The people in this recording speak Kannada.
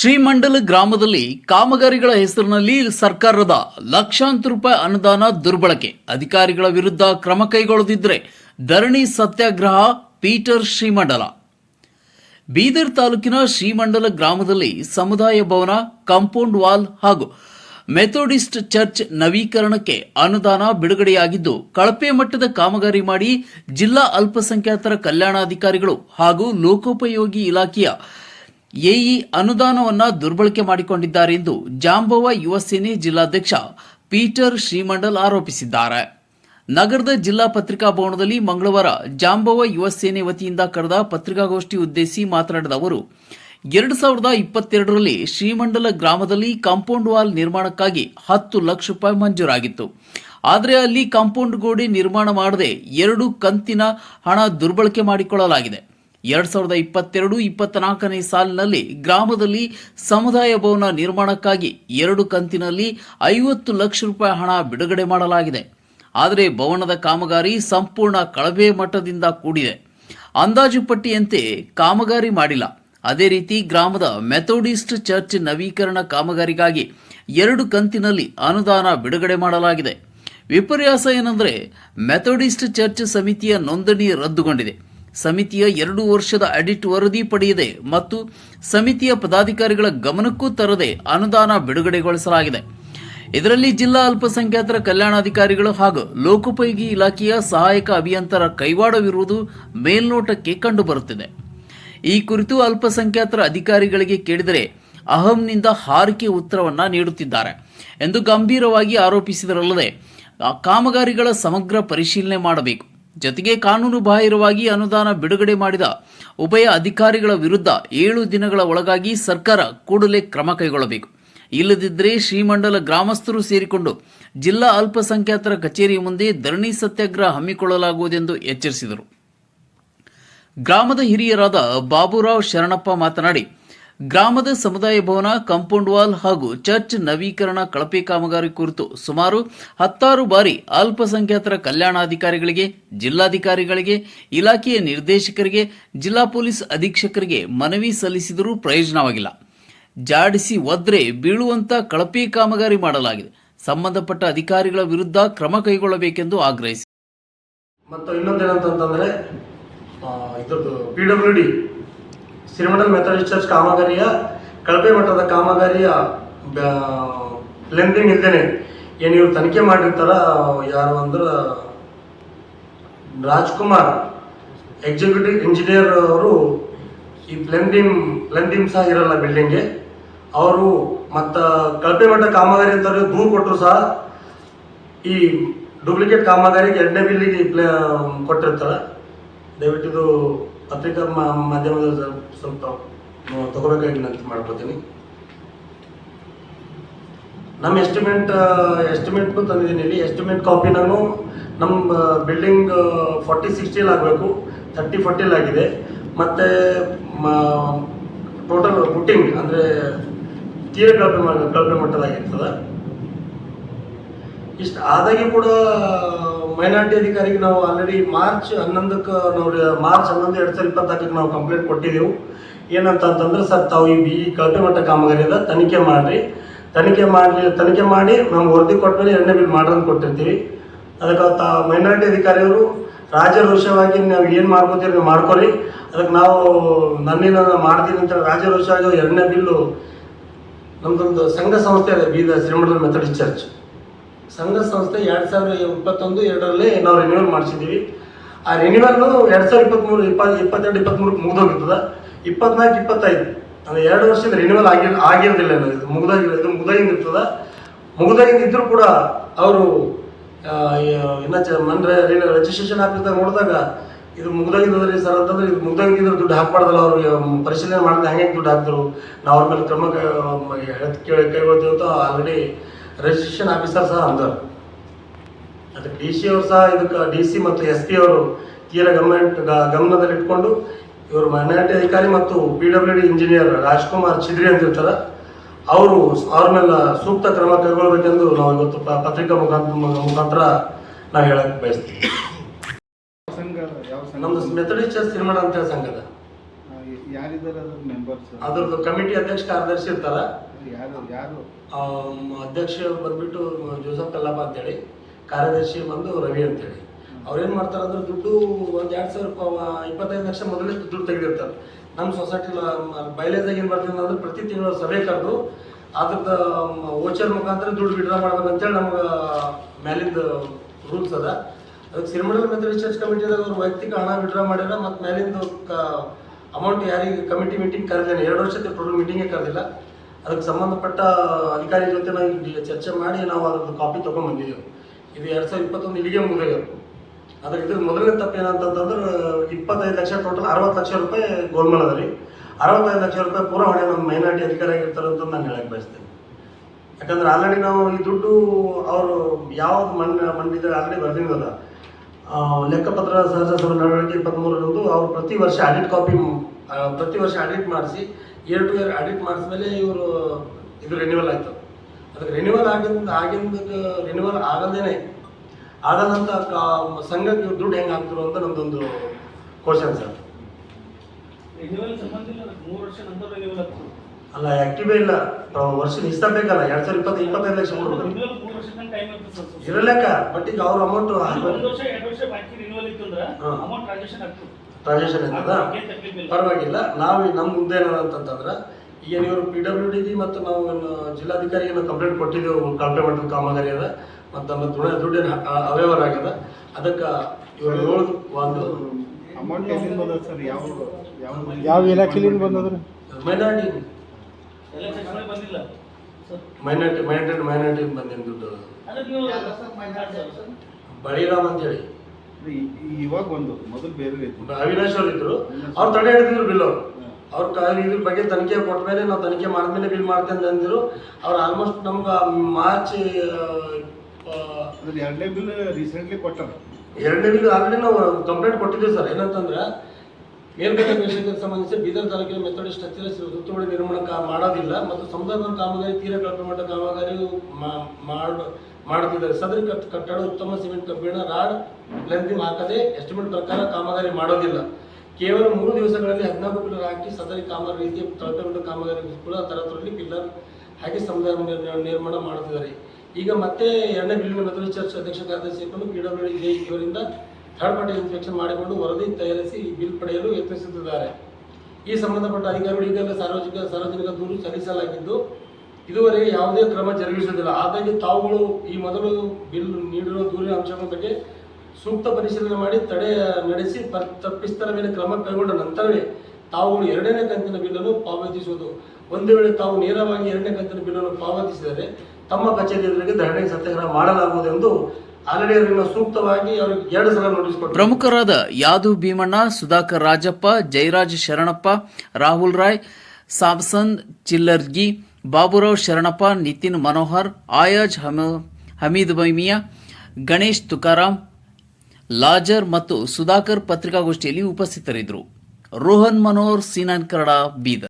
ಶ್ರೀಮಂಡಲ ಗ್ರಾಮದಲ್ಲಿ ಕಾಮಗಾರಿಗಳ ಹೆಸರಿನಲ್ಲಿ ಸರ್ಕಾರದ ಲಕ್ಷಾಂತರ ರೂಪಾಯಿ ಅನುದಾನ ದುರ್ಬಳಕೆ. ಅಧಿಕಾರಿಗಳ ವಿರುದ್ಧ ಕ್ರಮ ಕೈಗೊಳ್ಳದಿದ್ದರೆ ಧರಣಿ ಸತ್ಯಾಗ್ರಹ ಪೀಟರ್ ಶ್ರೀಮಂಡಲ. ಬೀದರ್ ತಾಲೂಕಿನ ಶ್ರೀಮಂಡಲ ಗ್ರಾಮದಲ್ಲಿ ಸಮುದಾಯ ಭವನ, ಕಾಂಪೌಂಡ್ ವಾಲ್ ಹಾಗೂ ಮೆಥೋಡಿಸ್ಟ್ ಚರ್ಚ್ ನವೀಕರಣಕ್ಕೆ ಅನುದಾನ ಬಿಡುಗಡೆಯಾಗಿದ್ದು, ಕಳಪೆ ಮಟ್ಟದ ಕಾಮಗಾರಿ ಮಾಡಿ ಜಿಲ್ಲಾ ಅಲ್ಪಸಂಖ್ಯಾತರ ಕಲ್ಯಾಣಾಧಿಕಾರಿಗಳು ಹಾಗೂ ಲೋಕೋಪಯೋಗಿ ಇಲಾಖೆಯ ಎಇ ಅನುದಾನವನ್ನು ದುರ್ಬಳಕೆ ಮಾಡಿಕೊಂಡಿದ್ದಾರೆ ಎಂದು ಜಾಂಬವ ಯುವ ಸೇನೆ ಜಿಲ್ಲಾಧ್ಯಕ್ಷ ಪೀಟರ್ ಶ್ರೀಮಂಡಲ್ ಆರೋಪಿಸಿದ್ದಾರೆ. ನಗರದ ಜಿಲ್ಲಾ ಪತ್ರಿಕಾ ಭವನದಲ್ಲಿ ಮಂಗಳವಾರ ಜಾಂಬವ ಯುವ ಸೇನೆ ವತಿಯಿಂದ ಕರೆದ ಪತ್ರಿಕಾಗೋಷ್ಠಿ ಉದ್ದೇಶಿಸಿ ಮಾತನಾಡಿದ ಅವರು, ಎರಡು ಸಾವಿರದ ಇಪ್ಪತ್ತೆರಡರಲ್ಲಿ ಶ್ರೀಮಂಡಲ ಗ್ರಾಮದಲ್ಲಿ ಕಾಂಪೌಂಡ್ ವಾಲ್ ನಿರ್ಮಾಣಕ್ಕಾಗಿ ಹತ್ತು ಲಕ್ಷ ರೂಪಾಯಿ ಮಂಜೂರಾಗಿತ್ತು. ಆದರೆ ಅಲ್ಲಿ ಕಾಂಪೌಂಡ್ ಗೋಡೆ ನಿರ್ಮಾಣ ಮಾಡದೆ ಎರಡು ಕಂತಿನ ಹಣ ದುರ್ಬಳಕೆ ಮಾಡಿಕೊಳ್ಳಲಾಗಿದೆ. ಎರಡ್ ಸಾವಿರದ ಇಪ್ಪತ್ತೆರಡು ಇಪ್ಪತ್ನಾಲ್ಕನೇ ಸಾಲಿನಲ್ಲಿ ಗ್ರಾಮದಲ್ಲಿ ಸಮುದಾಯ ಭವನ ನಿರ್ಮಾಣಕ್ಕಾಗಿ ಎರಡು ಕಂತಿನಲ್ಲಿ ಐವತ್ತು ಲಕ್ಷ ರೂಪಾಯಿ ಹಣ ಬಿಡುಗಡೆ ಮಾಡಲಾಗಿದೆ. ಆದರೆ ಭವನದ ಕಾಮಗಾರಿ ಸಂಪೂರ್ಣ ಕಳಪೆ ಮಟ್ಟದಿಂದ ಕೂಡಿದೆ. ಅಂದಾಜು ಪಟ್ಟಿಯಂತೆ ಕಾಮಗಾರಿ ಮಾಡಿಲ್ಲ. ಅದೇ ರೀತಿ ಗ್ರಾಮದ ಮೆಥೋಡಿಸ್ಟ್ ಚರ್ಚ್ ನವೀಕರಣ ಕಾಮಗಾರಿಗಾಗಿ ಎರಡು ಕಂತಿನಲ್ಲಿ ಅನುದಾನ ಬಿಡುಗಡೆ ಮಾಡಲಾಗಿದೆ. ವಿಪರ್ಯಾಸ ಏನೆಂದರೆ ಮೆಥೋಡಿಸ್ಟ್ ಚರ್ಚ್ ಸಮಿತಿಯ ನೋಂದಣಿ ರದ್ದುಗೊಂಡಿದೆ. ಸಮಿತಿಯ ಎರಡು ವರ್ಷದ ಅಡಿಟ್ ವರದಿ ಪಡೆಯದೆ ಮತ್ತು ಸಮಿತಿಯ ಪದಾಧಿಕಾರಿಗಳ ಗಮನಕ್ಕೂ ತರದೆ ಅನುದಾನ ಬಿಡುಗಡೆಗೊಳಿಸಲಾಗಿದೆ. ಇದರಲ್ಲಿ ಜಿಲ್ಲಾ ಅಲ್ಪಸಂಖ್ಯಾತರ ಕಲ್ಯಾಣಾಧಿಕಾರಿಗಳು ಹಾಗೂ ಲೋಕೋಪಯೋಗಿ ಇಲಾಖೆಯ ಸಹಾಯಕ ಅಭಿಯಂತರ ಕೈವಾಡವಿರುವುದು ಮೇಲ್ನೋಟಕ್ಕೆ ಕಂಡುಬರುತ್ತಿದೆ. ಈ ಕುರಿತು ಅಲ್ಪಸಂಖ್ಯಾತರ ಅಧಿಕಾರಿಗಳಿಗೆ ಕೇಳಿದರೆ ಅಹಂನಿಂದ ಹಾರಿಕೆ ಉತ್ತರವನ್ನ ನೀಡುತ್ತಿದ್ದಾರೆ ಎಂದು ಗಂಭೀರವಾಗಿ ಆರೋಪಿಸಿದರಲ್ಲದೆ, ಕಾಮಗಾರಿಗಳ ಸಮಗ್ರ ಪರಿಶೀಲನೆ ಮಾಡಬೇಕು. ಜೊತೆಗೆ ಕಾನೂನು ಬಾಹಿರವಾಗಿ ಅನುದಾನ ಬಿಡುಗಡೆ ಮಾಡಿದ ಉಭಯ ಅಧಿಕಾರಿಗಳ ವಿರುದ್ಧ ಏಳು ದಿನಗಳ ಒಳಗಾಗಿ ಸರ್ಕಾರ ಕೂಡಲೇ ಕ್ರಮ ಕೈಗೊಳ್ಳಬೇಕು. ಇಲ್ಲದಿದ್ದರೆ ಶ್ರೀಮಂಡಲ ಗ್ರಾಮಸ್ಥರು ಸೇರಿಕೊಂಡು ಜಿಲ್ಲಾ ಅಲ್ಪಸಂಖ್ಯಾತರ ಕಚೇರಿ ಮುಂದೆ ಧರಣಿ ಸತ್ಯಾಗ್ರಹ ಹಮ್ಮಿಕೊಳ್ಳಲಾಗುವುದೆಂದು ಎಚ್ಚರಿಸಿದರು. ಗ್ರಾಮದ ಹಿರಿಯರಾದ ಬಾಬುರಾವ್ ಶರಣಪ್ಪ ಮಾತನಾಡಿ ಗ್ರಾಮದ ಸಮುದಾಯ ಭವನ, ಕಾಂಪೌಂಡ್ ವಾಲ್ ಹಾಗೂ ಚರ್ಚ್ ನವೀಕರಣ ಕಳಪೆ ಕಾಮಗಾರಿ ಕುರಿತು ಸುಮಾರು ಹತ್ತಾರು ಬಾರಿ ಅಲ್ಪಸಂಖ್ಯಾತರ ಕಲ್ಯಾಣಾಧಿಕಾರಿಗಳಿಗೆ, ಜಿಲ್ಲಾಧಿಕಾರಿಗಳಿಗೆ, ಇಲಾಖೆಯ ನಿರ್ದೇಶಕರಿಗೆ, ಜಿಲ್ಲಾ ಪೊಲೀಸ್ ಅಧೀಕ್ಷಕರಿಗೆ ಮನವಿ ಸಲ್ಲಿಸಿದರೂ ಪ್ರಯೋಜನವಾಗಿಲ್ಲ. ಜಾಡಿಸಿ ಒದ್ರೆ ಬೀಳುವಂತ ಕಳಪೆ ಕಾಮಗಾರಿ ಮಾಡಲಾಗಿದೆ. ಸಂಬಂಧಪಟ್ಟ ಅಧಿಕಾರಿಗಳ ವಿರುದ್ಧ ಕ್ರಮ ಕೈಗೊಳ್ಳಬೇಕೆಂದು ಆಗ್ರಹಿಸಿ ಮತ್ತು ಇನ್ನೊಂದೇನಂತಂತಂದರೆ ಇದ್ರದ್ದು P W D Shrimandal Methodist church ಕಾಮಗಾರಿಯ, ಕಳಪೆ ಮಟ್ಟದ ಕಾಮಗಾರಿಯ ಲೆಂದಿಂಗ್ ಇಲ್ದೇನೆ, ಏನು ಇವ್ರು ತನಿಖೆ ಮಾಡಿರ್ತಾರ, ಯಾರು ಅಂದ್ರೆ ರಾಜ್ಕುಮಾರ್ ಎಕ್ಸಿಕ್ಯೂಟಿವ್ ಇಂಜಿನಿಯರ್ ಅವರು ಈ ಲೆಂದಿಮ್ ಲೆಂದಿಮ್ ಸಹ ಇರಲ್ಲ ಬಿಲ್ಡಿಂಗ್ಗೆ ಅವರು ಮತ್ತು ಕಳಪೆ ಮಟ್ಟ ಕಾಮಗಾರಿ ಅಂತವ್ರಿಗೆ ದೂರು ಕೊಟ್ಟರು ಸಹ, ಈ ಡೂಪ್ಲಿಕೇಟ್ ಕಾಮಗಾರಿಗೆ ಎರಡನೇ ಬಿಲ್ಲಿಗೆ ಪ್ಲೇ ಕೊಟ್ಟಿರ್ತಾರೆ. ದಯವಿಟ್ಟು ಪತ್ರಿಕಾ ಮಾಧ್ಯಮದ ಸ್ವಲ್ಪ- ತಗೋಬೇಕಾಗಿ ನಾನು ಮಾಡ್ಕೋತೀನಿ. ನಮ್ಮ ಎಸ್ಟಿಮೇಟ್ ಎಸ್ಟಿಮೇಟ್ನು ತಂದಿದ್ದೀನಿ ಇಲ್ಲಿ. ಎಸ್ಟಿಮೇಟ್ ಕಾಪಿ ನಾನು ನಮ್ಮ ಬಿಲ್ಡಿಂಗ್ ಫಾರ್ಟಿ, ಸಿಕ್ಸ್ಟಿಯಲ್ಲಿ ಆಗಬೇಕು. ತರ್ಟಿ ಫೋರ್ಟಿಯಲ್ಲಿ ಆಗಿದೆ. ಮತ್ತು ಟೋಟಲ್ ಬುಟ್ಟಿಂಗ್, ಅಂದರೆ ತೀರ ಕಳಪೆ ಕಳಪೆ ಮಟ್ಟದಾಗಿರ್ತದೆ. ಇಷ್ಟು ಆದಾಗ್ಯೂ ಕೂಡ ಮೈನಾರಿಟಿ ಅಧಿಕಾರಿಗೆ ನಾವು ಆಲ್ರೆಡಿ ಮಾರ್ಚ್ ಹನ್ನೊಂದಕ್ಕೆ, ನಾವು ಮಾರ್ಚ್ ಹನ್ನೊಂದು, ಎರಡು ಸಾವಿರದ ಇಪ್ಪತ್ತಾಕಕ್ಕೆ ನಾವು ಕಂಪ್ಲೇಂಟ್ ಕೊಟ್ಟಿದ್ದೆವು ಏನಂತ ಅಂತಂದ್ರೆ ಸರ್, ತಾವು ಈ ಬಿ ಮಟ್ಟ ಕಾಮಗಾರಿದ ತನಿಖೆ ಮಾಡಿರಿ. ತನಿಖೆ ಮಾಡಲಿ, ತನಿಖೆ ಮಾಡಿ ನಮ್ಗೆ ವರದಿ ಕೊಟ್ಟಮೇಲೆ ಎರಡನೇ ಬಿಲ್ ಅಂತ ಕೊಟ್ಟಿರ್ತೀವಿ. ಅದಕ್ಕೆ ತಾ, ಮೈನಾರಿಟಿ ಅಧಿಕಾರಿಯವರು ರಾಜರೋಷವಾಗಿ ನಾವು ಏನು ಮಾಡ್ಕೋತೀರಿ ನೀವು ಅದಕ್ಕೆ ನಾವು ನನ್ನಿಂದ ನಾನು ಮಾಡ್ತೀನಿ ಅಂತ ರಾಜರೋಷವಾಗಿ ಎರಡನೇ ಬಿಲ್ಲು ನಮ್ಮದೊಂದು ಸಂಘ ಸಂಸ್ಥೆ ಇದೆ ಬೀದರ್ ಶ್ರೀಮಂಡಲ ಮೆಥಡಿಸ್ಟ್ ಚರ್ಚ್ ಸಂಘ ಸಂಸ್ಥೆ ಎರಡು ಸಾವಿರದ ಇಪ್ಪತ್ತೊಂದು ಎರಡರಲ್ಲಿ ನಾವು ರಿನ್ಯೂವಲ್ ಮಾಡಿಸಿದ್ದೀವಿ. ಆ ರಿನ್ಯೂವಲ್ಲು ಎರಡು ಸಾವಿರದ ಇಪ್ಪತ್ತ್ಮೂರು ಇಪ್ಪತ್ತು, ಇಪ್ಪತ್ತೆರಡು, ಇಪ್ಪತ್ತ್ಮೂರಕ್ಕೆ ಮುಗಿದೋಗಿರ್ತದೆ. ಇಪ್ಪತ್ನಾಲ್ಕು, ಇಪ್ಪತ್ತೈದು. ಅಂದರೆ ಎರಡು ವರ್ಷದ ರಿನ್ಯೂವಲ್ ಆಗಿ, ಆಗಿರೋದಿಲ್ಲ ಇದು. ಮುಗ್ದಾಗಿಲ್ಲ, ಇದು ಮುಗ್ದಾಗಿಂದ ಇರ್ತದೆ ಮುಗ್ದಾಗಿಂದ ಇದ್ದರೂ ಕೂಡ ಅವರು ಇನ್ನು ಚ, ಮನೆ ರಿಜಿಸ್ಟ್ರೇಷನ್ ಆಫೀಸ್ದಾಗ ನೋಡಿದಾಗ ಇದು ಮುಗ್ದಾಗಿದ್ದದ್ರಿ ಸರ್ ಅಂತಂದ್ರೆ ಇದು ಮುಗ್ದಾಗಿದ್ರೆ ದುಡ್ಡು ಹಾಕ್ಬಾರ್ದಲ್ಲ ಅವ್ರಿಗೆ ಪರಿಶೀಲನೆ ಮಾಡಿದ್ರೆ ಹೆಂಗೆ ದುಡ್ಡು ಹಾಕಿದ್ರು. ನಾವು ಅವ್ರ ಮೇಲೆ ಕ್ರಮ ಕೇಳಿ, ಕೈಗೊಳ್ತೀವಿ ಅಂತ ಆಲ್ರೆಡಿ ರಿಜಿಸ್ಟ್ರೇಷನ್ ಆಫೀಸರ್ ಸಹ ಅಂದರು. ಅದಕ್ಕೆ ಡಿ ಸಿ ಅವರು ಸಹ ಇದಕ್ಕೆ ಡಿ ಸಿ ಮತ್ತು ಎಸ್ ಪಿ ಅವರು ತೀರ ಗಮನ ಗಮನದಲ್ಲಿ ಇಟ್ಕೊಂಡು ಇವರು ಮೈನಾರಿಟಿ ಅಧಿಕಾರಿ ಮತ್ತು P W D engineer Rajkumar Chidri ಅಂತಿರ್ತಾರೆ ಅವರು ಅವ್ರ ಮೇಲೆ ಸೂಕ್ತ ಕ್ರಮ ಕೈಗೊಳ್ಬೇಕೆಂದು ನಾವು ಇವತ್ತು ಪತ್ರಿಕಾ ಮುಖಾಂತರ ಮುಖಾಂತರ ನಾವು ಹೇಳಕ್ಕೆ ಬಯಸ್ತೀವಿ. ನಮ್ದು ಮೆಥಡಿಸ್ಟ್ ಸಿನಿಮಾ ತಿರುಮಣ ಅಂತ ಹೇಳಿ ಸಂಘದ ಅದ್ರದ್ದು ಕಮಿಟಿ ಅಧ್ಯಕ್ಷ ಕಾರ್ಯದರ್ಶಿ ಇರ್ತಾರ. ಯಾರು ಯಾರು? ಅಧ್ಯಕ್ಷರು ಅಧ್ಯಕ್ಷ ಬಂದ್ಬಿಟ್ಟು ಜೋಸಫ್ ಕಲ್ಲಪ್ಪ ಅಂತೇಳಿ ಕಾರ್ಯದರ್ಶಿ ಬಂದು ರವಿ ಅಂತೇಳಿ. ಅವ್ರೇನು ಮಾಡ್ತಾರೆ ಅಂದ್ರೆ ದುಡ್ಡು ಒಂದ್ ಎರಡ್ ಸಾವಿರ ರೂಪಾಯಿ ಇಪ್ಪತ್ತೈದು ಲಕ್ಷ ಮೊದಲೇ ದುಡ್ಡು ತೆಗೆದಿರ್ತಾರೆ. ನಮ್ಮ ಸೊಸೈಟಿ ಬೈಲೇಜಾಗ ಏನು ಮಾಡ್ತೀವಿ ಅಂದ್ರೆ ಪ್ರತಿ ತಿಂಗಳು ಸಭೆ ಕರೆದು ಅದ್ರದ್ದು ಓಚರ್ ಮುಖಾಂತರ ದುಡ್ಡು ವಿಡ್ರಾ ಮಾಡೋದು ಅಂತೇಳಿ ನಮ್ಗೆ ಮೇಲಿಂದ ರೂಲ್ಸ್ ಅದ. ಅದಕ್ಕೆ ಸಿರಿಮಂಡಲ ಮತ್ತು ರಿಸರ್ಚ್ ಕಮಿಟಿದಾಗ ಅವ್ರು ವೈಯಕ್ತಿಕ ಹಣ ವಿಡ್ರಾ ಮಾಡ್ಯಾರ ಮತ್ತು ಮೇಲಿಂದ ಅಮೌಂಟ್ ಯಾರಿಗೆ ಕಮಿಟಿ ಮೀಟಿಂಗ್ ಕರೆದೇನೆ ಎರಡು ವರ್ಷದ ಟೋಟಲ್ ಮೀಟಿಂಗೇ ಕರೆದಿಲ್ಲ. ಅದಕ್ಕೆ ಸಂಬಂಧಪಟ್ಟ ಅಧಿಕಾರಿ ಜೊತೆ ನಾವು ಚರ್ಚೆ ಮಾಡಿ ನಾವು ಅದ್ರದ್ದು ಕಾಪಿ ತೊಗೊಂಡ್ಬಂದಿದ್ದೇವೆ ಇದು ಎರಡು ಸಾವಿರದ ಇಪ್ಪತ್ತೊಂದು ಇಲ್ಲಿಗೆ ಮುಗಿದೋಗ್ಯದ ಅದ್ರ ಇದ್ರ ಮೊದಲನೇ ತಪ್ಪು ಏನಂತಂತಂದ್ರೆ, ಇಪ್ಪತ್ತೈದು ಲಕ್ಷ ಟೋಟಲ್ ಅರವತ್ತು ಲಕ್ಷ ರೂಪಾಯಿ ಗೋಲ್ಮಾಲ್ ಅದ ರೀ. ಅರವತ್ತೈದು ಲಕ್ಷ ರೂಪಾಯಿ ಪೂರ ಹೊಣೆ ನಮ್ಮ ಮೈನಾರಿಟಿ ಅಧಿಕಾರಿ ಆಗಿರ್ತಾರೆ ಅಂತ ನಾನು ಹೇಳಕ್ಕೆ ಬಯಸ್ತೇನೆ. ಯಾಕಂದ್ರೆ ಆಲ್ರೆಡಿ ನಾವು ಈ ದುಡ್ಡು ಅವರು ಯಾವ್ದು ಮಣ್ಣು ಮಣ್ಣಿದ್ರೆ ಆಲ್ರೆಡಿ ಬರ್ದಿದ್ದಲ್ಲ ಲೆಕ್ಕಪತ್ರ ಸಹಜ ಸಭೆ ನಡವಳಿಕೆ ಇಪ್ಪತ್ತ್ಮೂರರಂದು ಅವ್ರು ಪ್ರತಿ ವರ್ಷ ಆಡಿಟ್ ಕಾಪಿ ಪ್ರತಿ ವರ್ಷ ಆಡಿಟ್ ಮಾಡಿಸಿ ಇಯರ್ ಟು ಇಯರ್ ಆಡಿಟ್ ಮಾಡಿಸ್ಮೇಲೆ ಇವರು ಇದು ರಿನ್ಯೂವಲ್ ಆಯಿತು. ಅದಕ್ಕೆ ರಿನ್ಯೂವಲ್ ಆಗಿಂದ ಆಗಿಂದ ರಿನ್ಯೂವಲ್ ಆಗದೇನೆ ಆಗದಂತ ಕಾ- ಸಂಘಕ್ಕೆ ಇವ್ರು ದುಡ್ಡು ಹೆಂಗೆ ಹಾಕ್ತಿರು ಅಂತ ನಮ್ದೊಂದು ಕ್ವಶನ್ ಸರ್ ಅಲ್ಲ ಆಕ್ಟಿವೇ ಇಲ್ಲ. ವರ್ಷದ ಹಿಸ್ತಾ ಬೇಕಲ್ಲ ಎರಡ್ ಸಾವಿರ ಇಪ್ಪತ್ತು ಇಪ್ಪತ್ತೈದು ಲಕ್ಷ ಕೊಡ್ಬೇಕು. ಇರಲಕ್ಕ ಬಟ್ ಈಗ ಅವ್ರ ಅಮೌಂಟ್ ಟ್ರಾನ್ಸಾಕ್ಷನ್ ಇರ್ತದ. ಪರವಾಗಿಲ್ಲ. ನಾವು ನಮ್ಮ ಮುಂದೆ ಏನಂತಂದ್ರೆ ಈಗ ನೀವು ಪಿ ಡಬ್ಲ್ಯೂ ಡಿ ಮತ್ತು ನಾವು ನಾವು ಕಂಪ್ಲೇಂಟ್ ಕೊಟ್ಟಿದ್ದೆವು ಕಂಪ್ಲೇಂಟ್ ಕಾಮಗಾರಿ ಅದ ಮತ್ತು ನಮ್ಮ ದುಡ್ಡು ದುಡ್ಡಿನ ಅವ್ಯವಹಾರ ಆಗ್ಯದ. ಅದಕ್ಕೆ ಇವರು ಏಳು ಒಂದು ಅಮೌಂಟ್ ಸರ್? ಯಾವ ಯಾವ ಯಾವ ಇಲಾಖೆಲಿಂದ ಬಂದದ್ರಿ? ಮೈನಾರಿಟಿ. ಮೈನಾರಿಟಿ ಮೈನಾರಿಟಿ ಮೈನಾರಿಟಿ ಬಂದಿನ ದುಡ್ಡು. ಅದು. ಅದಕ್ಕೆ ನೀವು ಸರ್. ಬಳಿರಾಮ್ ಅಂತೇಳಿ. ಇವಾಗ ಒಂದು ಮೊದಲು ಬೇರೆ ಅವಿನಾಶ್ ಅವ್ರು ಇದ್ರು. ಅವ್ರು ತಡೆ ಹಿಡಿದ್ರು ಬಿಲ್ ಅವರು. ಅವ್ರ ಇದ್ರ ಬಗ್ಗೆ ತನಿಖೆ ಕೊಟ್ಟ ಮೇಲೆ ನಾವು ತನಿಖೆ ಮಾಡಿದ್ಮೇಲೆ ಬಿಲ್ ಮಾಡ್ತೇನೆ ಅಂದಿದ್ರು ಅವ್ರು ಆಲ್ಮೋಸ್ಟ್ ನಮ್ಗೆ ಮಾರ್ಚ್ ಎರಡನೇ ಬಿಲ್ ರೀಸೆಂಟ್ಲಿ ಕೊಟ್ಟರು. ಎರಡನೇ ಬಿಲ್ ಆಲ್ರೆಡಿ ನಾವು ಕಂಪ್ಲೇಂಟ್ ಕೊಟ್ಟಿದ್ದೀವಿ ಸರ್. ಏನಂತಂದ್ರೆ ಮೇಲ್ಗಡೆ ವಿಷಯಕ್ಕೆ ಸಂಬಂಧಿಸಿ ಬೀದರ್ ತಾಲೂಕಿನ ಮೆಥಡಿಸ್ಟ್ ಹತ್ತಿರ ಸುತ್ತುವಳಿ ನಿರ್ಮಾಣ ಮಾಡೋದಿಲ್ಲ. ಮತ್ತು ಭವನ ಕಾಮಗಾರಿ ತೀರ ಕಳಪೆ ಮಟ್ಟ ಕಾಮಗಾರಿ ಮಾ- ಮಾಡ್ ಮಾಡುತ್ತಿದ್ದಾರೆ. ಸದರಿ ಕಟ್ ಕಟ್ಟಡ, ಉತ್ತಮ ಸಿಮೆಂಟ್ ಕಬ್ಬಿಣ, ರಾಡ್ ಲೆಂತಿಂಗ್ ಹಾಕದೆ ಎಸ್ಟಿಮೇಟ್ ಪ್ರಕಾರ ಕಾಮಗಾರಿ ಮಾಡೋದಿಲ್ಲ. ಕೇವಲ ಮೂರು ದಿವಸಗಳಲ್ಲಿ ಹದಿನಾಲ್ಕು ಪಿಲ್ಲರ್ ಹಾಕಿ ಸದರಿ ಕಾಮಗಾರಿ ರೀತಿಯ ಕಳಪೆ ಕಾಮಗಾರಿ ಕೂಡ ತರತರಲ್ಲಿ ಪಿಲ್ಲರ್ ಹಾಕಿ ಸಮುದಾಯ ನಿರ್ಮಾಣ ಮಾಡುತ್ತಿದ್ದಾರೆ. ಈಗ ಮತ್ತೆ ಎರಡನೇ ಬಿಲ್ಡಿಂಗ್ ಮೆಥಡಿಸ್ಟ್ ಚರ್ಚ್ ಅಧ್ಯಕ್ಷ ಕಾರ್ಯದರ್ಶಿ ಪಿ ಡಬ್ಲ್ಯೂ ಡಿ ಇವರಿಂದ ಥರ್ಡ್ ಪಾರ್ಟಿ ಇನ್ಸ್ಪೆಕ್ಷನ್ ಮಾಡಿಕೊಂಡು ವರದಿ ತಯಾರಿಸಿ ಬಿಲ್ ಪಡೆಯಲು ಯತ್ನಿಸುತ್ತಿದ್ದಾರೆ. ಈ ಸಂಬಂಧಪಟ್ಟ ಅಧಿಕಾರಿಗಳಿಗೆಲ್ಲ ಸಾರ್ವಜನಿಕ ಸಾರ್ವಜನಿಕ ದೂರು ಸಲ್ಲಿಸಲಾಗಿದ್ದು ಇದುವರೆಗೆ ಯಾವುದೇ ಕ್ರಮ ಜರುಗಿಸುವುದಿಲ್ಲ ಹಾಗಾಗಿ ತಾವುಗಳು ಈ ಮೊದಲು ಬಿಲ್ ನೀಡಿರುವ ದೂರಿನ ಅಂಶಗಳ ಬಗ್ಗೆ ಸೂಕ್ತ ಪರಿಶೀಲನೆ ಮಾಡಿ ತಡೆ ನಡೆಸಿ ತಪ್ಪಿಸ್ತರ ಮೇಲೆ ಕ್ರಮ ಕೈಗೊಂಡ ನಂತರವೇ ತಾವುಗಳು ಎರಡನೇ ಕಂತಿನ ಬಿಲ್ಲನ್ನು ಪಾವತಿಸುವುದು. ಒಂದು ವೇಳೆ ತಾವು ನೇರವಾಗಿ ಎರಡನೇ ಕಂತಿನ ಬಿಲ್ಲನ್ನು ಪಾವತಿಸಿದರೆ ತಮ್ಮ ಕಚೇರಿ ಎದುರಿಗೆ ಧರಣಿ ಸತ್ಯಾಗ್ರಹ ಮಾಡಲಾಗುವುದು ಎಂದು ಅವರನ್ನು ಸೂಕ್ತವಾಗಿ ಎರಡು ಸಲ ಪ್ರಮುಖರಾದ ಯಾದು ಭೀಮಣ್ಣ, ಸುಧಾಕರ್ ರಾಜಪ್ಪ, ಜಯರಾಜ್ ಶರಣಪ್ಪ, ರಾಹುಲ್ ರಾಯ್ ಸಾಬ್ಸನ್ ಚಿಲ್ಲರ್ಗಿ ಬಾಬುರಾವ್ ಶರಣಪ್ಪ, ನಿತಿನ್ ಮನೋಹರ್, ಆಯಾಜ್ ಹಮ, ಹಮೀದ್ ಬೈಮಿಯಾ ಗಣೇಶ್ ತುಕಾರಾಮ್, ಲಾಜರ್ ಮತ್ತು ಸುಧಾಕರ್ ಪತ್ರಿಕಾಗೋಷ್ಠಿಯಲ್ಲಿ ಉಪಸ್ಥಿತರಿದ್ದರು. ರೋಹನ್ ಮನೋಹರ್, ಸೀನಾನ್ ಕನ್ನಡ, ಬೀದರ್.